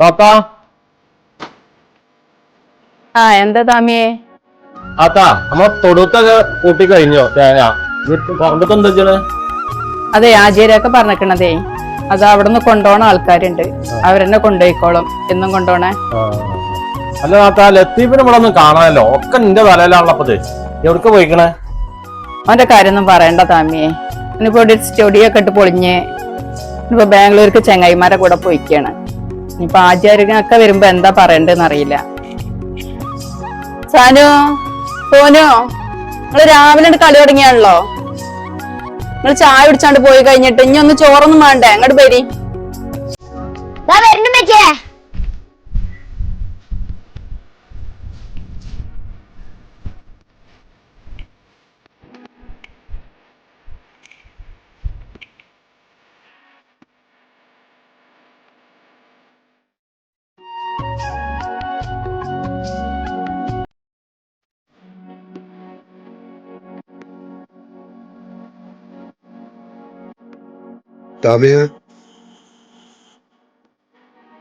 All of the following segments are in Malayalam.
താത്ത? ആ എന്താ താമിയേ? താത്ത നമ്മ തൊടുത്തൊക്കെ കൂട്ടി കഴിഞ്ഞോ തേങ്ങ പറമ്പത്ത് എന്താ ചെയ്യണേ? അതെ ആചാര്യൊക്കെ പറഞ്ഞേ അത് അവിടെ നിന്ന് കൊണ്ടുപോണ ആൾക്കാരുണ്ട്. അവരെന്നെ കൊണ്ടുപോയിക്കോളും. എന്നും കൊണ്ടുപോണേ? അല്ല താത്ത ലത്തീഫിനെ ഇവിടെ ഒന്നും കാണാനല്ലോ. ഒക്കെ നിന്റെ തലയിലാണുള്ളപ്പത് എവിടക്ക് പോയിക്കണേ? അവന്റെ കാര്യമൊന്നും പറയണ്ട താമിയെ. ഇനിയിപ്പോ ഇവിടെ സ്റ്റുഡിയോ ഒക്കെ ഇട്ട് പൊളിഞ്ഞ് ഇനിയിപ്പോ ബാംഗ്ലൂർക്ക് ചെങ്ങായിമാരെ കൂടെ പോയിക്കാണ്. ഇനിയിപ്പോ ആചാര്യനൊക്കെ വരുമ്പോ എന്താ പറയണ്ടെന്ന് അറിയില്ല. സാനു സോനു നിങ്ങൾ രാവിലെ കളി തുടങ്ങിയാണല്ലോ? നിങ്ങൾ ചായ കുടിച്ചാണ്ട് പോയി കഴിഞ്ഞിട്ട് ഇനി ഒന്ന് ചോറൊന്നും വേണ്ടേ? അങ്ങോട്ട് പേരി. വരുന്നു മെച്ചേ താമിയ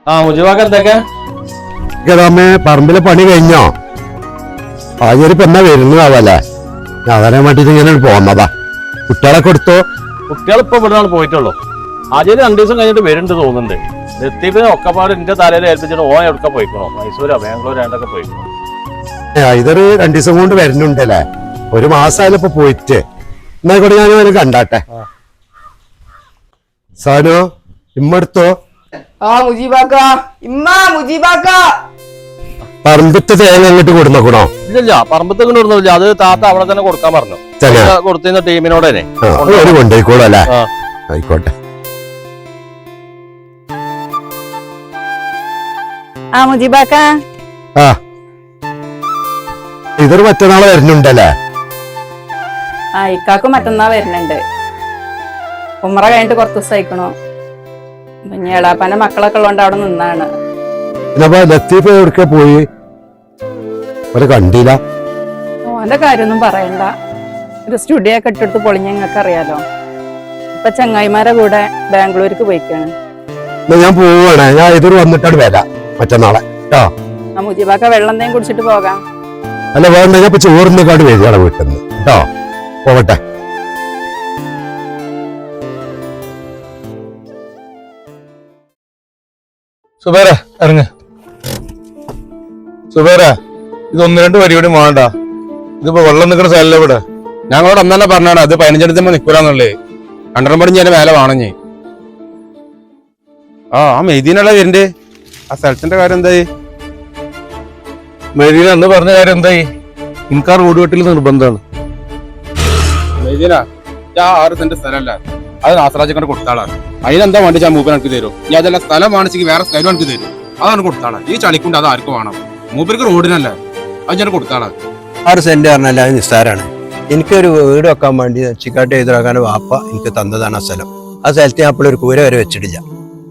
ആ മുജിബാക്ക് എന്തൊക്കെ താമേ പറമ്പിലെ പണി കഴിഞ്ഞോ? ആചാരി പെണ്ണ വരുന്നതാവല്ലേ വരാൻ വേണ്ടിട്ട് ഇങ്ങനെ പോന്നതാ കുട്ടികളെ കൊടുത്തോ കുട്ടികൾ ഇപ്പൊ ഇവിടെ നിന്നാണ് പോയിട്ടുള്ളൂ. ആദ്യം രണ്ടു ദിവസം കഴിഞ്ഞിട്ട് വരുന്നുണ്ട് തോന്നുന്നുണ്ട്. ലത്തീഫിനെ ഒക്കെപ്പാട് എന്റെ തലയിൽ ഏൽപ്പിച്ചിട്ട് ഓൻ എവിടെ പോയിക്കണോ? മൈസൂരോ ബാംഗ്ലൂർ രണ്ടൊക്കെ പോയിക്കണോ? ഇതൊരു രണ്ടു ദിവസം കൊണ്ട് വരുന്നുണ്ടല്ലേ ഒരു മാസമായാലും ഇപ്പൊ പോയിട്ട്. എന്നാ കൂടെ ഞാൻ അവനെ കണ്ടാട്ടെ. സാനോ ഇമ്മടുത്തോ? ആ മുജീബാക്ക. ഇമ്മ മുജീബാക്ക. പറമ്പത്ത് തേങ്ങ അങ്ങോട്ട് കൊടുന്നോക്കണോ? ഇല്ലില്ല പറമ്പത്ത് കൊടുന്നില്ല അത് താത്ത അവിടെ തന്നെ കൊടുക്കാൻ പറഞ്ഞു. കൊടുത്തിരുന്ന ടീമിനോട് തന്നെ. കൊണ്ടുപോയിക്കോളൂ അല്ലേ. ആയിക്കോട്ടെ. ആ മുജീബാക്ക. ആ. ഇതൊരു മറ്റന്നാളെ വരുന്നുണ്ടല്ലേ? ആ ഇക്കാക്കും മറ്റന്നാ വരുന്നുണ്ട്. ഉമ്മറ കഴിഞ്ഞിട്ട് കുറച്ച് ദിവസം അയക്കണോ പിന്നെ എളാപ്പാന്റെ മക്കളൊക്കെ ഉള്ളതുകൊണ്ട് അവിടെ നിന്നാണ്. ലത്തീഫ് പോയി? കണ്ടില്ല. ഓന്റെ കാര്യമൊന്നും പറയണ്ട. ഒരു സ്റ്റുഡിയോ ഒക്കെ ഇട്ടെടുത്ത് പൊളിഞ്ഞ ഞങ്ങൾക്ക് അറിയാലോ. ഇപ്പൊ ചങ്ങായിമാരെ കൂടെ ബാംഗ്ലൂർക്ക് പോയിക്കാണ്. ഞാൻ പോവാണ്. ഞാൻ എതിർ വന്നിട്ടാണ് വരാം. മറ്റന്നാളെ. മുജീബാക്ക വെള്ളം എന്തെങ്കിലും കുടിച്ചിട്ട് പോകാം. അല്ല വേണ്ട ഞാൻ ചോറിന്റെ ചോറിനെക്കാട് വരികയാണ് വീട്ടിൽ നിന്ന് കേട്ടോ പോവട്ടെ. സുബേര ഇറങ്ങ്. സുബേര ഇത് ഒന്ന് രണ്ട് വരി കൂടി വേണ്ട ഇതിപ്പോ വെള്ളം നിൽക്കുന്ന സ്ഥലമല്ല ഇവിടെ? ഞങ്ങളോട് അന്ന് തന്നെ പറഞ്ഞാണ് അത് പതിനഞ്ചെടുത്തുമ്പോ നിൽക്കൂലെന്നുള്ളത് രണ്ടരം പടി ഞാൻ മേലെ വാണഞ്ഞേ ആ ആ മെയ്തീനുള്ള വരുന്നുണ്ട് ആ സ്ഥലത്തിന്റെ കാര്യം എന്തായി? മെയ്തീന അന്ന് പറഞ്ഞ കാര്യം എന്തായി? ഇൻകാർ റോഡ് വെട്ടിൽ നിർബന്ധമാണ്. മെയ്തീന ആ ആറ് സെന്റ് സ്ഥലമല്ല? അത് നാസറാജ് കണ്ട് കൊടുത്താളാണ് അതിനെന്താ വേണ്ടി ഞാൻ മൂപ്പൻ എനിക്ക് തരും. ഞാൻ അതല്ല സ്ഥലം വാണിച്ചെങ്കിൽ വേറെ സ്ഥലം എനിക്ക് തരും. അതാണ് കൊടുത്താളാ ഈ ചളിക്കൊണ്ട് അത് ആർക്കും വേണം? മൂപ്പർക്ക് റോഡിനല്ല. അത് ഞാൻ കൊടുത്താളാ ആറ് സെന്റ് പറഞ്ഞാൽ അത് നിസ്സാരാണ്. എനിക്കൊരു വീട് വെക്കാൻ വേണ്ടി ചിക്കാട്ട് എതിരാക്കാൻ വാപ്പ എനിക്ക് തന്നതാണ് ആ സ്ഥലം. ആ സ്ഥലത്ത് ഞാൻ ഒരു കൂര വരെ വെച്ചിട്ടില്ല.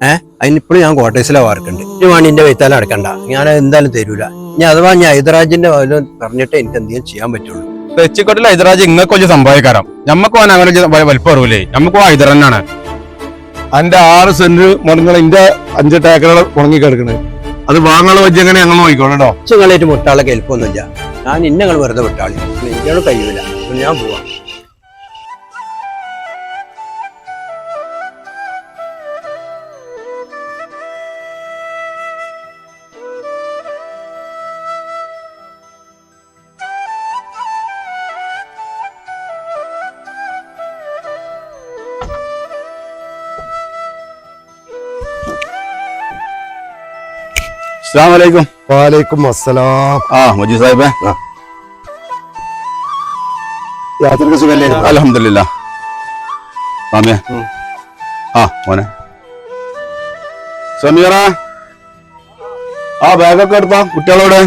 ഏഹ് അതിനിപ്പോഴും ഞാൻ കോട്ടേഴ്സിലാണ് വാർക്കുണ്ട് ഇനി വേണ്ടി എന്റെ വൈത്താലം അടക്കണ്ട. ഞാൻ എന്തായാലും തരൂല. ഞാൻ അഥവാ ഞാൻ ഹൈദരാജിന്റെ പറഞ്ഞിട്ട് എനിക്ക് എന്തെങ്കിലും ചെയ്യാൻ പറ്റുള്ളൂ. തെച്ചിക്കോട്ടിൽ ഹൈദരാജ് ഇങ്ങക്ക് വലിയ സംഭവിക്കാരം. ഞമ്മക്ക് പോകാൻ അങ്ങനെ വലിപ്പം അറിവില്ലേ ഞമ്മക്ക് പോകാൻ ഹൈദർ തന്നെയാണ്. അന്റെ ആറ് സെന്റ് മുടങ്ങൾ എന്റെ അഞ്ച് ഏക്കറുകൾ ഉണങ്ങി കിടക്കണേ. അത് വാങ്ങാനുള്ള വെച്ച് എങ്ങനെ ഞങ്ങൾ നോക്കിക്കോളൂ കേട്ടോ. കൊച്ചുങ്ങളായിട്ട് മുട്ടാളെ കേൾപ്പൊന്നുമില്ല ഞാൻ ഇന്നങ്ങൾ വെറുതെ വിട്ടാളി. എനിക്കത് കഴിയൂല ഞാൻ പോവാം. അസ്സാം വലൈക്കും അസ്സലാം. ആ മജീദ് സാഹിബേ. യാത്രയ്ക്ക് സുഖല്ലേ? അലഹമില്ല സാമിയ ആ മോനെ. സമീറ. ആ ബാഗൊക്കെ എടുത്താ. കുട്ടികളോട്.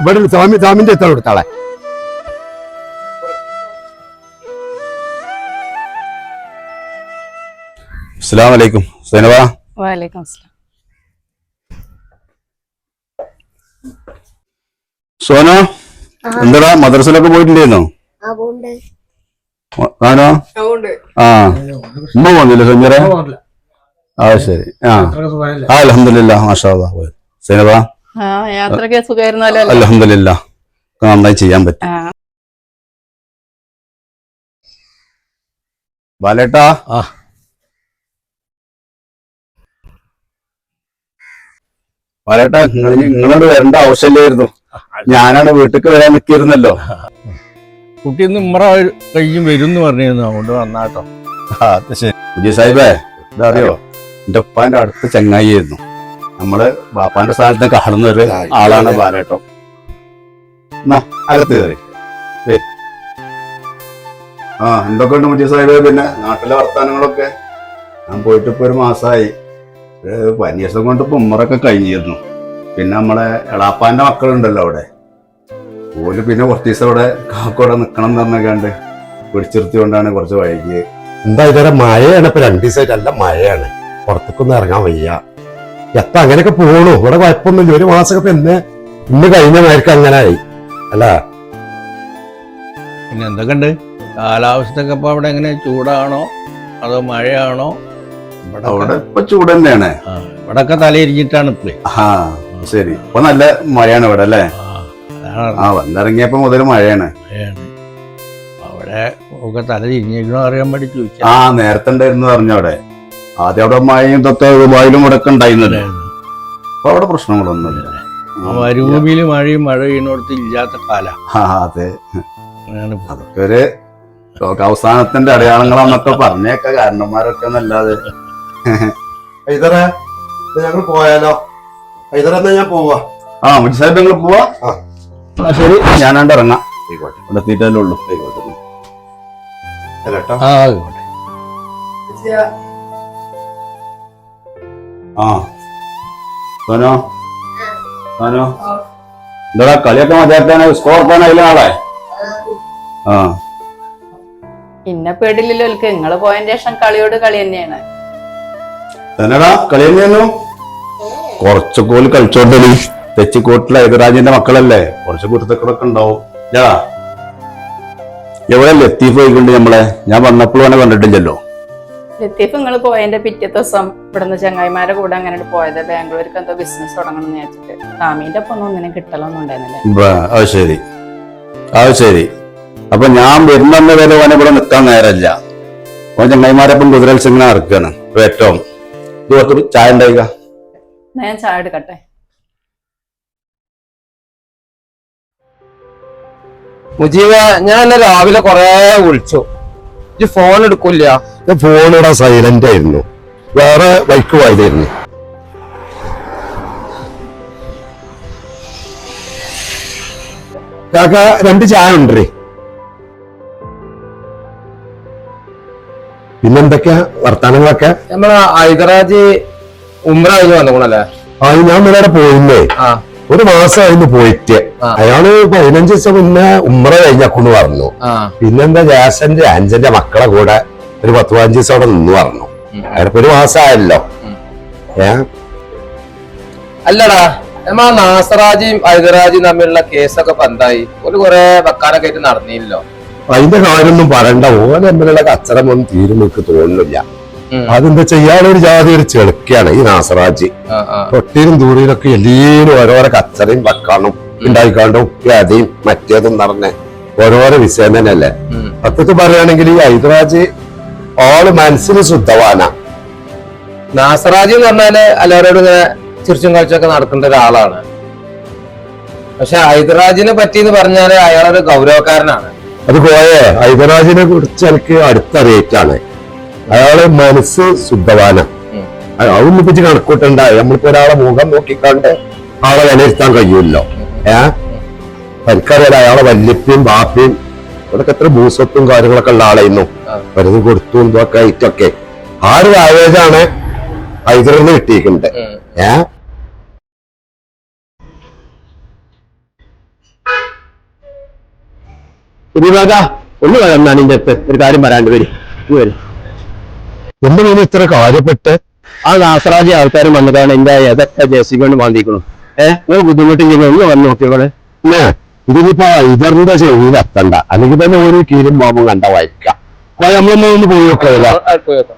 ഇവിടെ സ്വാമി സ്വാമിന്റെ എത്ര കൊടുത്താളെ അസ്സാം വലൈക്കും സൈനവ വാലേക്കും അസ്സലാം. സോന എന്താടാ? മദ്രസയിലൊക്കെ പോയിട്ടുണ്ടായിരുന്നോ? ആ ആനോ ഉമ്മ പോന്നില്ല സമീറെ ആ ശരി. ആ. ആ അലഹമില്ല മാഷാ സൈനബ സുഖമായിരുന്നല്ലോ അലഹമില്ല നന്നായി ചെയ്യാൻ പറ്റും. ബാലേട്ടാ? ആ. നിങ്ങൾ നിങ്ങളോട് വരേണ്ട ആവശ്യമില്ലായിരുന്നു. ഞാനാണ് വീട്ടിൽ വരാൻ നിൽക്കിയിരുന്നല്ലോ കുട്ടി ഇന്ന് ഇമ്മറ കഴിഞ്ഞും വരും എന്ന് പറഞ്ഞിരുന്നു. അതുകൊണ്ട് വന്നാട്ടോ അത് ശരി. വിജയ് സാഹിബേ ഇതറിയോ? എന്റെ ഉപ്പാന്റെ അടുത്ത ചങ്ങായിയായിരുന്നു. നമ്മൾ ബാപ്പാന്റെ സ്ഥാനത്ത് കാണുന്ന ഒരു ആളാണ് ബാലേട്ടോ എന്നാ അകത്ത് കയറി. ആ എന്തൊക്കെയുണ്ട് മുജീബ് സാഹിബേ? പിന്നെ നാട്ടിലെ വർത്താനങ്ങളൊക്കെ? ഞാൻ പോയിട്ട് ഇപ്പൊ ഒരു മാസമായി പനിയസം കൊണ്ട് ഉമ്മറൊക്കെ കഴിഞ്ഞിരുന്നു. പിന്നെ നമ്മളെ എളാപ്പാന്റെ മക്കളുണ്ടല്ലോ അവിടെ. ഓൽ പിന്നെ കുറച്ച് ദിവസം അവിടെ കാക്കോടെ നിക്കണം എന്ന് പറഞ്ഞാണ്ട് പിടിച്ചിരുത്തിക്കൊണ്ടാണ് കുറച്ച് വൈകിയത് എന്താ ഇതുവരെ മഴയാണ്? ഇപ്പൊ രണ്ടു ദിവസമായിട്ട് നല്ല മഴയാണ്. പുറത്തേക്കൊന്നും ഇറങ്ങാൻ വയ്യ. എത്ത അങ്ങനെയൊക്കെ പോകണു ഇവിടെ കുഴപ്പമൊന്നുമില്ല. ഒരു മാസമൊക്കെ ഇപ്പൊ ഇന്ന് ഇന്ന് കഴിഞ്ഞ മഴക്ക് അങ്ങനെ ആയി. അല്ല? പിന്നെ എന്തൊക്കെ ഉണ്ട് കാലാവസ്ഥയൊക്കെ ഇപ്പൊ അവിടെ എങ്ങനെ? ചൂടാണോ? അതോ മഴയാണോ? അവിടെ ഇപ്പൊ ചൂട് തന്നെയാണ്. ഇവിടൊക്കെ തലയിരിഞ്ഞിട്ടാണ് ഇപ്പൊ. ആ ശരി. ഇപ്പൊ നല്ല മഴയാണ് ഇവിടെ അല്ലേ? ആ വന്നിറങ്ങിയപ്പോ മുതൽ മഴയാണ്. അവിടെ ഒക്കെ തല അറിയാൻ വേണ്ടി ചോദിച്ചാ ആ നേരത്തെ ഉണ്ടായിരുന്നു പറഞ്ഞു അവിടെ. ആദ്യം അവിടെ മഴയും ഇതൊക്കെ ദുബായിലും ഇവിടെ ഉണ്ടായിരുന്നല്ലേ. അപ്പൊ അവിടെ പ്രശ്നങ്ങളൊന്നുമില്ല. ആ മരുഭൂമിയിൽ മഴയും മഴ പെയ്യുന്നിടത്ത് ഇല്ലാത്ത കാല അതെ. അതൊക്കെ ഒരു ലോകാവസാനത്തിന്റെ അടയാളങ്ങളാന്നൊക്കെ പറഞ്ഞേക്ക കാരണന്മാരൊക്കെ എന്നല്ലാതെ. ഇതറേ ഞങ്ങൾ പോയാലോ? ഇതറെന്നാ ഞാൻ പോവാ. ആ മുജി സാഹിബ് നിങ്ങൾ പോവാ? ആ. ശരി ഞാനാണ്ട് ഇറങ്ങാം. ആയിക്കോട്ടെ. ഇവിടെ എത്തിയിട്ടല്ലേ ഉള്ളൂ. ആയിക്കോട്ടെ. അല്ലേട്ടാ ആ ആയിക്കോട്ടെ. ആ. സോനോ? സോനോ? എന്താടാ കളിയൊക്കെ മതിയാക്കാന്? സ്കോർ നാളെ ആ. പിന്നെ പേടില്ലല്ലോ നിങ്ങൾ പോയതിന് ശേഷം കളിയോട് കളി തന്നെയാണ്. തന്നെടാ കളി തന്നെയായിരുന്നു കുറച്ച് കോൽ കളിച്ചോണ്ടടി തെച്ചിക്കോട്ടിലെ ഏകരാജന്റെ മക്കളല്ലേ? കുറച്ച് കുരുത്തക്കളൊക്കെ ഉണ്ടാവും. ഇല്ലടാ എവിടെ ലത്തീഫ് പോയിക്കൊണ്ട് നമ്മളെ ഞാൻ വന്നപ്പോഴും അങ്ങനെ കണ്ടിട്ടില്ലല്ലോ. ലത്തീഫ് നിങ്ങൾ പോയതിന്റെ പിറ്റേ ദിവസം ഇവിടുന്ന് ചങ്ങായിമാരെ കൂടെ അങ്ങനെ പോയത്. ബാംഗ്ലൂർക്ക് എന്തോ ബിസിനസ് തുടങ്ങണം എന്ന് വെച്ചിട്ട് താമീന്റെ ഒപ്പം ഒന്നും ഒന്നിനും കിട്ടലൊന്നും ഉണ്ടായിരുന്നില്ല. അത് ശരി. അത് ശരി. അപ്പൊ ഞാൻ വരുന്ന വരെ ഓനെ ഇവിടെ നിൽക്കാൻ നേരല്ല. ഓൻ ചങ്ങായിമാരപ്പം കുതിരത്സിങ്ങനെ ഇറക്കാണ് ഏറ്റവും കുറച്ച് ചായ ഉണ്ടായിക്ക ഞാൻ ചായ എടുക്കട്ടെ. മുജീബ ഞാൻ എന്നെ രാവിലെ കൊറേ വിളിച്ചു. ഈ ഫോൺ എടുക്കൂല ഫോൺ ഇവിടെ സൈലന്റ് ആയിരുന്നു. വേറെ ബൈക്ക് പോയതായിരുന്നു. കാക്ക രണ്ട് ചായ ഉണ്ടേ പിന്നെന്തൊക്കെയാ വർത്താനങ്ങളൊക്കെ? നമ്മളെ ഹൈദരാജ് ഉമ്ര കഴിഞ്ഞ് വന്നോണല്ലേ ആ ഞാൻ ഇവിടെ പോയില്ലേ? ഒരു മാസമായിരുന്നു പോയിട്ട്. അയാൾ പതിനഞ്ച് ദിവസം മുന്നേ ഉമ്മറ കഴിഞ്ഞക്കൊണ്ട് പറഞ്ഞു. പിന്നെന്താ ജാസന്റെ അഞ്ചന്റെ മക്കളെ കൂടെ ഒരു പത്ത് പതിനഞ്ച് ദിവസം അവിടെ നിന്ന് പറഞ്ഞു. അതിപ്പോ ഒരു മാസമായല്ലോ ഏ? അല്ലടാ നമ്മ നാസറാജിയും ഹൈദരാജിയും തമ്മിലുള്ള കേസൊക്കെ പന്തായി ഒരു കൊറേ വെക്കാനൊക്കെ ആയിട്ട് നടന്നില്ലല്ലോ. അതിന്റെ കാര്യമൊന്നും പറയണ്ട. ഓൻ തമ്മിലുള്ള കച്ചറം ഒന്നും തീരും എനിക്ക് തോന്നുന്നില്ല. അതെന്താ അതെന്താ ചെയ്യാനൊരു ജാതി ഒരു ചെളുക്കാണ് ഈ നാസറാജി. തൊട്ടിയിലും ദൂരയിലൊക്കെ എല്ലാവരും ഓരോരോ കച്ചറയും വെക്കാനും ഉണ്ടായിക്കാണ്ടും അതേയും മറ്റേതും നടന്ന്. ഓരോരോ വിഷയം തന്നെയല്ലേ. സത്യത്തിൽ പറയുകയാണെങ്കിൽ ഈ ഹൈദരാജ് ആൾ മനസ്സിന് ശുദ്ധവാന. നാസറാജി എന്ന് പറഞ്ഞാൽ എല്ലാവരോടും ഇങ്ങനെ ചിരിച്ചും കാഴ്ചയൊക്കെ നടക്കേണ്ട ഒരാളാണ്. പക്ഷെ ഹൈദരാജിനെ പറ്റി എന്ന് പറഞ്ഞാൽ അയാളൊരു ഗൗരവക്കാരനാണ്. അത് പോയേ. ഹൈദരാജിനെ കുറിച്ച് എനിക്ക് അടുത്തറിയിട്ടാണ് അയാളെ മനസ്സ് ശുദ്ധവാന. അതൊന്നും പറ്റി കണക്കൂട്ടണ്ട. നമ്മളിപ്പോ ഒരാളെ മുഖം നോക്കിക്കാണ്ട് ആളെ വിലയിരുത്താൻ കഴിയുമല്ലോ ഏ? എനിക്കറിയാലോ അയാളെ വല്യപ്പയും ബാപ്പയും അതൊക്കെ എത്ര ഭൂസ്വത്തും കാര്യങ്ങളൊക്കെ ഉള്ള ആളായിരുന്നു. വെറുതെ കൊടുത്തു ഇതൊക്കെ ആയിട്ടൊക്കെ. ആ ഒരു ആവേജാണ് ഹൈദറിന് കിട്ടിയിട്ടുണ്ട്. ഉം. പുതിയവാക ഒന്ന് ഞാൻ ഇതിന്റെ അടുത്ത് ഒരു കാര്യം പറയാണ്ട് വരും. വരും. എന്താ നീ ഇത്ര കാര്യപ്പെട്ട് ആ നാസറാജി ആൾക്കാരും വന്നതാണ് എന്റെ ഏതൊക്കെ ജെ സി കൊണ്ട് വാങ്ങിക്കണം ഏഹ് നിങ്ങൾ ബുദ്ധിമുട്ടില്ലെങ്കിൽ ഒന്ന് വന്ന് നോക്കിയോളെ ഇതിനിപ്പോ ഇതറിന്റെ ചെവിയിൽ എത്തണ്ട. അല്ലെങ്കിൽ തന്നെ ഒരു കീരും ബോംബും കണ്ട വായിക്കാം നമ്മളൊന്ന് നമ്മളൊന്നും നോക്കാം പോയി നോക്കാം.